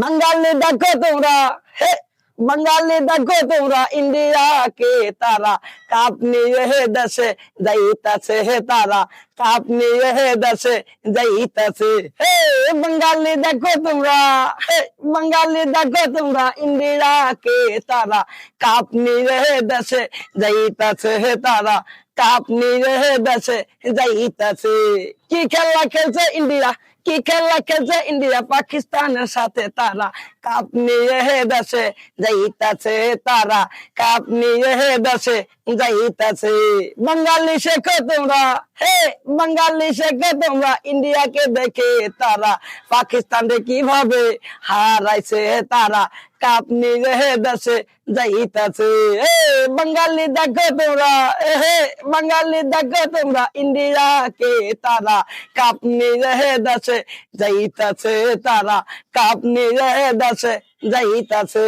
বাঙালি দেখো তোমরা হে বাঙালি দেখো তোমরা ইন্ডিয়াকে তারা কাপ নিয়ে হে দেশে যাইতাছে হে তারা কাপ নিয়ে হে দেশে যাইতাছে হে বাঙালি দেখো তোমরা হে বাঙালি দেখো তোমরা ইন্ডিয়াকে তারা কাপ নিয়ে দেশে যাইতাছে হে তারা কাপ নিয়ে দেশে যাইতাছে। কি খেলা খেলছে ইন্ডিয়া? কি খেলা খেলছে ইন্ডিয়া? পাকিস্তানের সাথে তারা কাপ নিয়ে দেশে যাইতাছে তারা। কাপ নিয়ে দেশে যাইতাছে। বাঙালি শেখো তোমরা? হে বাঙালি শেখো তোমরা? ইন্ডিয়াকে দেখে তারা পাকিস্তানকে কীভাবে হারাইছে তারা? কাপ নিয়ে দেশে যাইতাছে। হে বাঙালি দেখো তোমরা। হে বাঙালি দেখো তোমরা ইন্ডিয়াকে তারা কাপ নিয়ে দাসে যাইতাছে তারা কাপ নিয়ে দাসে যাইতাছে।